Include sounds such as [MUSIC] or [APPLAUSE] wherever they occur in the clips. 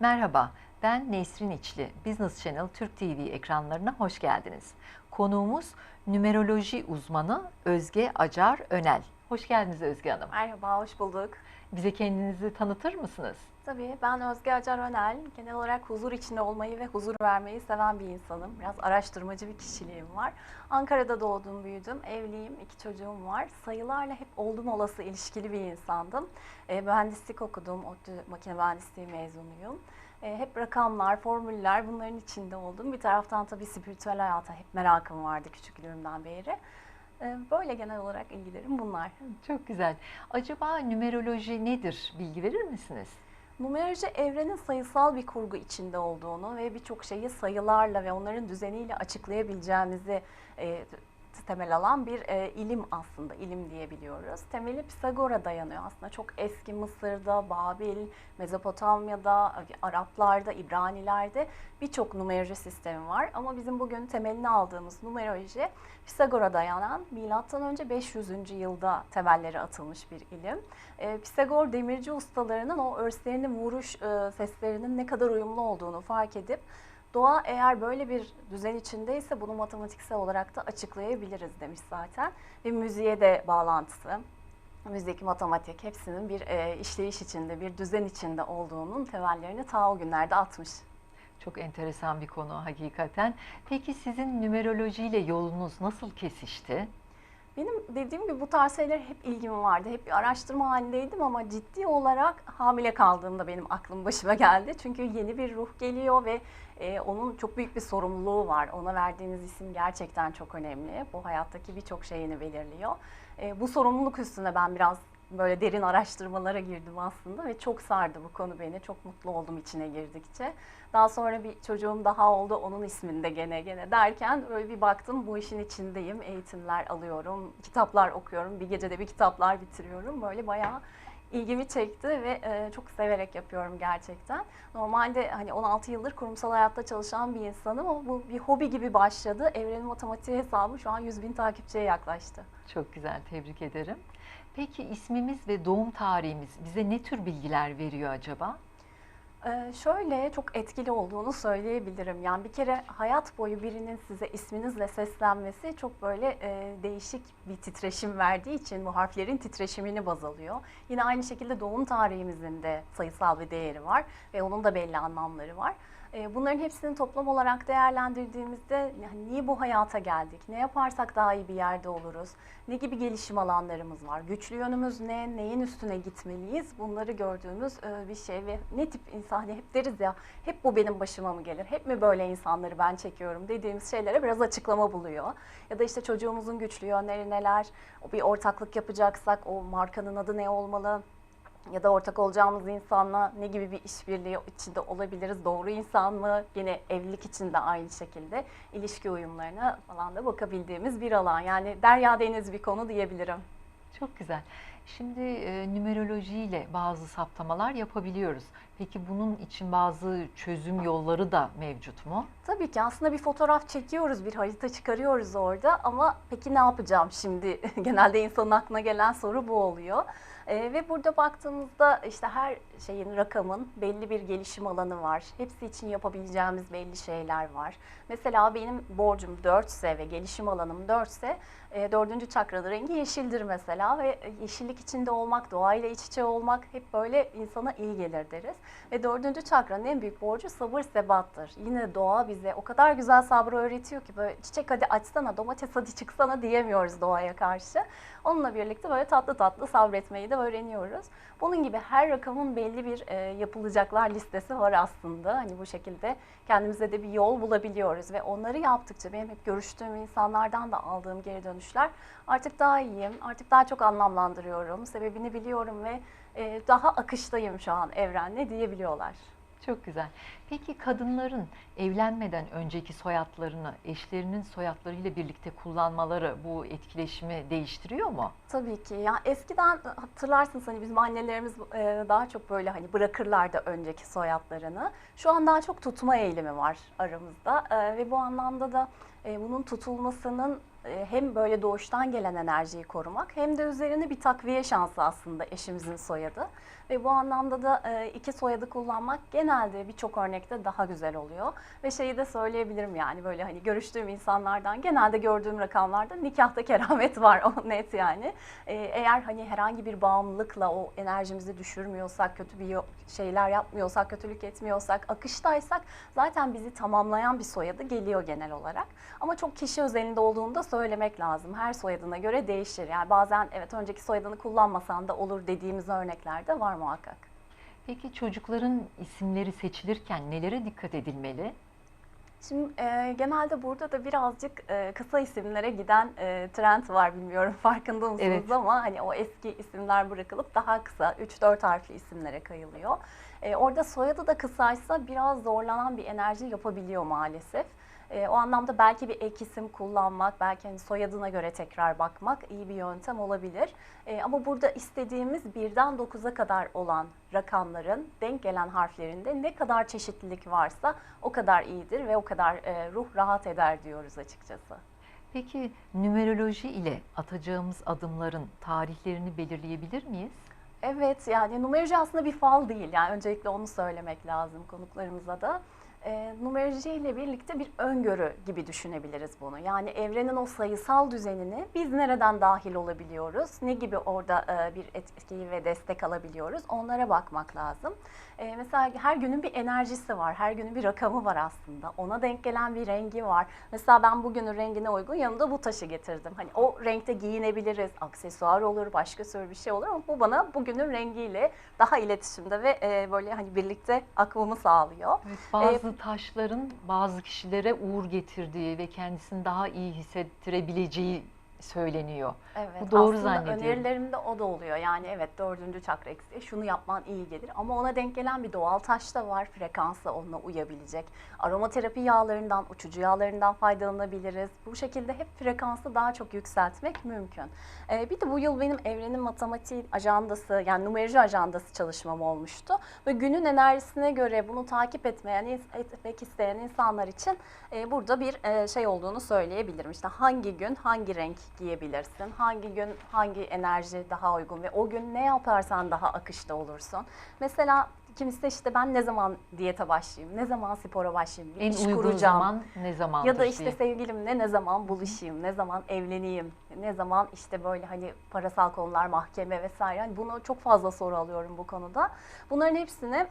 Merhaba, ben Nesrin İçli. Business Channel Türk TV ekranlarına hoş geldiniz. Konuğumuz numeroloji uzmanı Özge Acar Önel. Hoş geldiniz Özge Hanım. Merhaba, hoş bulduk. Bize kendinizi tanıtır mısınız? Tabii ben Özge Acar Önel. Genel olarak huzur içinde olmayı ve huzur vermeyi seven bir insanım. Biraz araştırmacı bir kişiliğim var. Ankara'da doğdum, büyüdüm. Evliyim, iki çocuğum var. Sayılarla hep oldum olası ilişkili bir insandım. E, mühendislik okudum, ODTÜ makine mühendisliği mezunuyum. E, hep rakamlar, formüller bunların içinde oldum. Bir taraftan tabii spiritüel hayata hep merakım vardı küçüklüğümden beri. E, böyle genel olarak ilgilerim bunlar. Çok güzel. Acaba numeroloji nedir? Bilgi verir misiniz? Numeroloji evrenin sayısal bir kurgu içinde olduğunu ve birçok şeyi sayılarla ve onların düzeniyle açıklayabileceğimizi e, temel alan bir e, ilim aslında, ilim diyebiliyoruz. Temeli Pisagor'a dayanıyor aslında. Çok eski Mısır'da, Babil, Mezopotamya'da, Araplarda, İbranilerde birçok numeroloji sistemi var. Ama bizim bugün temelini aldığımız numeroloji Pisagor'a dayanan önce 500. yılda temelleri atılmış bir ilim. E, Pisagor demirci ustalarının o örslerinin vuruş e, seslerinin ne kadar uyumlu olduğunu fark edip Doğa eğer böyle bir düzen içindeyse bunu matematiksel olarak da açıklayabiliriz demiş zaten. Ve müziğe de bağlantısı, müzik, matematik hepsinin bir e, işleyiş içinde, bir düzen içinde olduğunun temellerini ta o günlerde atmış. Çok enteresan bir konu hakikaten. Peki sizin numerolojiyle yolunuz nasıl kesişti? Benim dediğim gibi bu tarz şeyler hep ilgim vardı. Hep bir araştırma halindeydim ama ciddi olarak hamile kaldığımda benim aklım başıma geldi. Çünkü yeni bir ruh geliyor ve e, onun çok büyük bir sorumluluğu var. Ona verdiğiniz isim gerçekten çok önemli. Bu hayattaki birçok şeyini belirliyor. E, bu sorumluluk üstüne ben biraz böyle derin araştırmalara girdim aslında ve çok sardı bu konu beni. Çok mutlu oldum içine girdikçe. Daha sonra bir çocuğum daha oldu onun isminde gene gene derken öyle bir baktım bu işin içindeyim. Eğitimler alıyorum, kitaplar okuyorum. Bir gecede bir kitaplar bitiriyorum. Böyle bayağı ilgimi çekti ve e, çok severek yapıyorum gerçekten. Normalde hani 16 yıldır kurumsal hayatta çalışan bir insanım ama bu bir hobi gibi başladı. Evrenin matematiği hesabı şu an 100 bin takipçiye yaklaştı. Çok güzel, tebrik ederim. Peki ismimiz ve doğum tarihimiz bize ne tür bilgiler veriyor acaba? Ee, şöyle çok etkili olduğunu söyleyebilirim. Yani bir kere hayat boyu birinin size isminizle seslenmesi çok böyle e, değişik bir titreşim verdiği için bu harflerin titreşimini baz alıyor. Yine aynı şekilde doğum tarihimizin de sayısal bir değeri var ve onun da belli anlamları var. E, bunların hepsini toplam olarak değerlendirdiğimizde yani niye bu hayata geldik, ne yaparsak daha iyi bir yerde oluruz, ne gibi gelişim alanlarımız var, güçlü yönümüz ne, neyin üstüne gitmeliyiz bunları gördüğümüz e, bir şey ve ne tip insan hep deriz ya hep bu benim başıma mı gelir, hep mi böyle insanları ben çekiyorum dediğimiz şeylere biraz açıklama buluyor. Ya da işte çocuğumuzun güçlü yönleri neler, bir ortaklık yapacaksak o markanın adı ne olmalı, ya da ortak olacağımız insanla ne gibi bir işbirliği içinde olabiliriz? Doğru insan mı? Yine evlilik için de aynı şekilde ilişki uyumlarına falan da bakabildiğimiz bir alan. Yani derya deniz bir konu diyebilirim. Çok güzel. Şimdi e, numerolojiyle bazı saptamalar yapabiliyoruz. Peki bunun için bazı çözüm yolları da mevcut mu? Tabii ki aslında bir fotoğraf çekiyoruz, bir harita çıkarıyoruz orada ama peki ne yapacağım şimdi? [LAUGHS] Genelde insanın aklına gelen soru bu oluyor. E, ve burada baktığımızda işte her şeyin, rakamın belli bir gelişim alanı var. Hepsi için yapabileceğimiz belli şeyler var. Mesela benim borcum 4 ise ve gelişim alanım 4 ise e, dördüncü çakrada rengi yeşildir mesela ve yeşillik içinde olmak, doğayla iç içe olmak hep böyle insana iyi gelir deriz. Ve dördüncü çakranın en büyük borcu sabır sebattır. Yine doğa bize o kadar güzel sabrı öğretiyor ki böyle çiçek hadi açsana, domates hadi çıksana diyemiyoruz doğaya karşı. Onunla birlikte böyle tatlı tatlı sabretmeyi de öğreniyoruz. Bunun gibi her rakamın belli bir e, yapılacaklar listesi var aslında. Hani bu şekilde kendimize de bir yol bulabiliyoruz ve onları yaptıkça benim hep görüştüğüm insanlardan da aldığım geri dönüşler artık daha iyiyim, artık daha çok anlamlandırıyorum, sebebini biliyorum ve e, daha akıştayım şu an evrenle diyebiliyorlar. Çok güzel. Peki kadınların evlenmeden önceki soyadlarını eşlerinin soyadlarıyla birlikte kullanmaları bu etkileşimi değiştiriyor mu? Tabii ki. Ya eskiden hatırlarsınız hani bizim annelerimiz daha çok böyle hani bırakırlardı önceki soyadlarını. Şu an daha çok tutma eğilimi var aramızda ve bu anlamda da bunun tutulmasının hem böyle doğuştan gelen enerjiyi korumak hem de üzerine bir takviye şansı aslında eşimizin soyadı. Ve bu anlamda da e, iki soyadı kullanmak genelde birçok örnekte daha güzel oluyor. Ve şeyi de söyleyebilirim yani böyle hani görüştüğüm insanlardan genelde gördüğüm rakamlarda nikahta keramet [LAUGHS] var o net yani. E, eğer hani herhangi bir bağımlılıkla o enerjimizi düşürmüyorsak, kötü bir şeyler yapmıyorsak, kötülük etmiyorsak, akıştaysak zaten bizi tamamlayan bir soyadı geliyor genel olarak. Ama çok kişi özelinde olduğunu da söylemek lazım. Her soyadına göre değişir. Yani bazen evet önceki soyadını kullanmasan da olur dediğimiz örnekler de var muhakkak. Peki çocukların isimleri seçilirken nelere dikkat edilmeli? Şimdi e, genelde burada da birazcık e, kısa isimlere giden e, trend var bilmiyorum [LAUGHS] farkında mısınız Evet. ama hani o eski isimler bırakılıp daha kısa 3-4 harfli isimlere kayılıyor. E, orada soyadı da kısaysa biraz zorlanan bir enerji yapabiliyor maalesef. E, o anlamda belki bir ek isim kullanmak, belki hani soyadına göre tekrar bakmak iyi bir yöntem olabilir. E, ama burada istediğimiz birden 9'a kadar olan rakamların denk gelen harflerinde ne kadar çeşitlilik varsa o kadar iyidir ve o kadar e, ruh rahat eder diyoruz açıkçası. Peki numeroloji ile atacağımız adımların tarihlerini belirleyebilir miyiz? Evet yani numeroloji aslında bir fal değil. Yani öncelikle onu söylemek lazım konuklarımıza da. E, numeroloji ile birlikte bir öngörü gibi düşünebiliriz bunu. Yani evrenin o sayısal düzenini biz nereden dahil olabiliyoruz? Ne gibi orada e, bir etki ve destek alabiliyoruz? Onlara bakmak lazım. E, mesela her günün bir enerjisi var. Her günün bir rakamı var aslında. Ona denk gelen bir rengi var. Mesela ben bugünün rengine uygun yanımda bu taşı getirdim. Hani o renkte giyinebiliriz. Aksesuar olur, başka türlü bir şey olur ama bu bana bugünün rengiyle daha iletişimde ve e, böyle hani birlikte akmamı sağlıyor. Evet, bazı taşların bazı kişilere uğur getirdiği ve kendisini daha iyi hissettirebileceği söyleniyor. Evet, Bu doğru aslında zannediyorum. önerilerimde o da oluyor. Yani evet dördüncü çakra eksiği şunu yapman iyi gelir. Ama ona denk gelen bir doğal taş da var. Frekansı onunla uyabilecek. Aromaterapi yağlarından, uçucu yağlarından faydalanabiliriz. Bu şekilde hep frekansı daha çok yükseltmek mümkün. Ee, bir de bu yıl benim evrenin matematik ajandası yani numeroloji ajandası çalışmam olmuştu. Ve günün enerjisine göre bunu takip etmeyen, etmek isteyen insanlar için e, burada bir e, şey olduğunu söyleyebilirim. İşte hangi gün hangi renk giyebilirsin, hangi gün hangi enerji daha uygun ve o gün ne yaparsan daha akışta olursun. Mesela kimisi de işte ben ne zaman diyete başlayayım, ne zaman spora başlayayım, bir En iş uygun kuracağım. zaman ne zaman? Ya da işte sevgilimle ne zaman buluşayım, ne zaman evleneyim, ne zaman işte böyle hani parasal konular, mahkeme vesaire. Hani bunu çok fazla soru alıyorum bu konuda. Bunların hepsini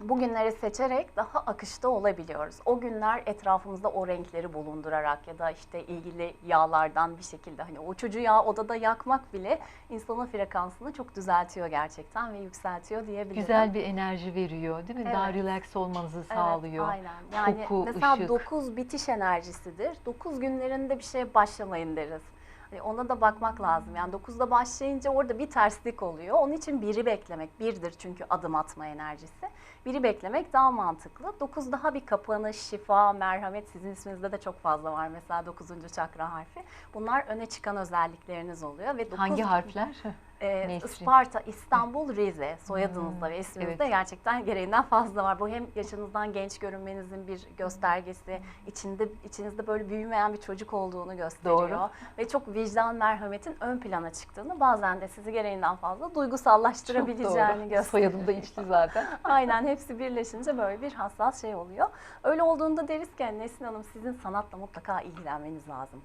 bugünleri seçerek daha akışta olabiliyoruz. O günler etrafımızda o renkleri bulundurarak ya da işte ilgili yağlardan bir şekilde hani o uçucu yağ odada yakmak bile insanın frekansını çok düzeltiyor gerçekten ve yükseltiyor diyebilirim. Güzel bir enerji veriyor değil mi? Daha Evet. relax olmanızı Evet, sağlıyor. aynen. Yani Koku, mesela ışık. 9 bitiş enerjisidir. 9 günlerinde bir şeye başlamayın deriz. Hani ona da bakmak lazım. Yani 9'da başlayınca orada bir terslik oluyor. Onun için biri beklemek. Birdir çünkü adım atma enerjisi. Biri beklemek daha mantıklı. 9 daha bir kapanış, şifa, merhamet. Sizin isminizde de çok fazla var. Mesela 9. çakra harfi. Bunlar öne çıkan özellikleriniz oluyor. ve dokuz- Hangi harfler? Nesrin. Isparta, İstanbul, Rize soyadınızda Hmm, ve isminizde evet. gerçekten gereğinden fazla var. Bu hem yaşınızdan genç görünmenizin bir göstergesi, içinde içinizde böyle büyümeyen bir çocuk olduğunu gösteriyor. Doğru. Ve çok vicdan merhametin ön plana çıktığını, bazen de sizi gereğinden fazla duygusallaştırabileceğini gösteriyor. Soyadım da içti zaten. [LAUGHS] Aynen hepsi birleşince böyle bir hassas şey oluyor. Öyle olduğunda deriz ki "Yani Nesin Hanım sizin sanatla mutlaka ilgilenmeniz lazım.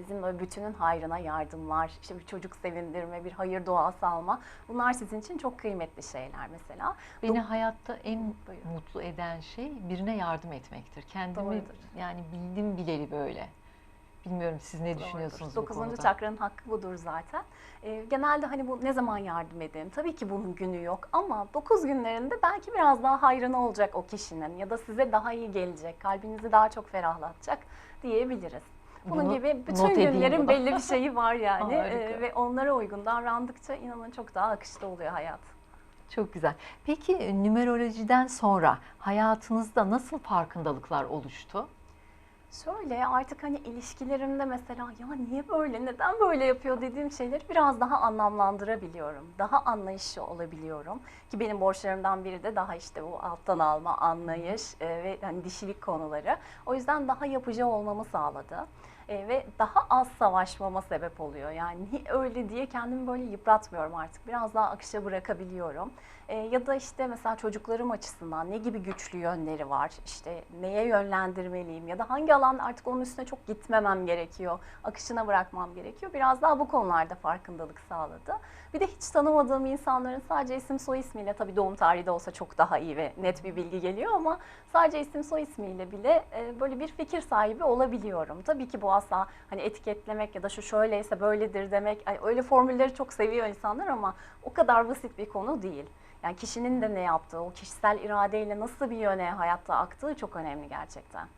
Sizin böyle bütünün hayrına yardımlar, işte bir çocuk sevindirme, bir hayır duası alma. Bunlar sizin için çok kıymetli şeyler mesela. Beni hayatta en mutlu eden şey birine yardım etmektir. Kendimi Doğrudur. yani bildim bileli böyle. Bilmiyorum siz ne düşünüyorsunuz bu Dokuzuncu konuda? çakranın hakkı budur zaten. Ee, genelde hani bu ne zaman yardım edin? Tabii ki bunun günü yok ama 9 günlerinde belki biraz daha hayrına olacak o kişinin ya da size daha iyi gelecek, kalbinizi daha çok ferahlatacak diyebiliriz. Bunun Bunu gibi bütün günlerin belli bir şeyi var [LAUGHS] yani. Ee, ve onlara uygun davrandıkça inanın çok daha akışta oluyor hayat. Çok güzel. Peki e, numerolojiden sonra hayatınızda nasıl farkındalıklar oluştu? Şöyle artık hani ilişkilerimde mesela ya niye böyle, neden böyle yapıyor dediğim şeyleri biraz daha anlamlandırabiliyorum. Daha anlayışlı olabiliyorum. Ki benim borçlarımdan biri de daha işte bu alttan alma, anlayış e, ve hani dişilik konuları. O yüzden daha yapıcı olmamı sağladı. E, ve daha az savaşmama sebep oluyor. Yani öyle diye kendimi böyle yıpratmıyorum artık. Biraz daha akışa bırakabiliyorum. E, ya da işte mesela çocuklarım açısından ne gibi güçlü yönleri var? İşte neye yönlendirmeliyim ya da hangi alan artık onun üstüne çok gitmemem gerekiyor. Akışına bırakmam gerekiyor. Biraz daha bu konularda farkındalık sağladı. Bir de hiç tanımadığım insanların sadece isim soy ismiyle tabii doğum tarihi de olsa çok daha iyi ve net bir bilgi geliyor ama sadece isim soy ismiyle bile e, böyle bir fikir sahibi olabiliyorum. Tabii ki bu asla hani etiketlemek ya da şu şöyleyse böyledir demek ay, öyle formülleri çok seviyor insanlar ama o kadar basit bir konu değil. Yani kişinin de ne yaptığı, o kişisel iradeyle nasıl bir yöne hayatta aktığı çok önemli gerçekten.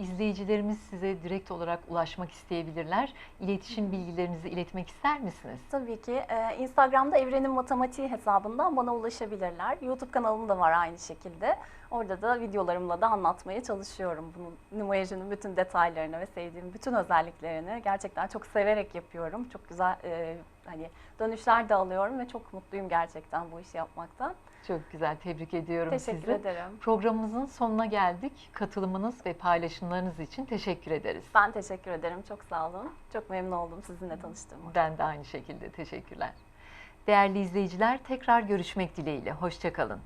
İzleyicilerimiz size direkt olarak ulaşmak isteyebilirler. İletişim bilgilerinizi iletmek ister misiniz? Tabii ki. Ee, Instagram'da Evrenin Matematiği hesabından bana ulaşabilirler. YouTube kanalım da var aynı şekilde. Orada da videolarımla da anlatmaya çalışıyorum. Bunun numerolojinin bütün detaylarını ve sevdiğim bütün özelliklerini gerçekten çok severek yapıyorum. Çok güzel e, hani dönüşler de alıyorum ve çok mutluyum gerçekten bu işi yapmaktan. Çok güzel, tebrik ediyorum Teşekkür sizi. ederim. Programımızın sonuna geldik. Katılımınız ve paylaşımlarınız için teşekkür ederiz. Ben teşekkür ederim. Çok sağ olun. Çok memnun oldum sizinle tanıştığıma. Ben de aynı şekilde teşekkürler. Değerli izleyiciler tekrar görüşmek dileğiyle. Hoşçakalın.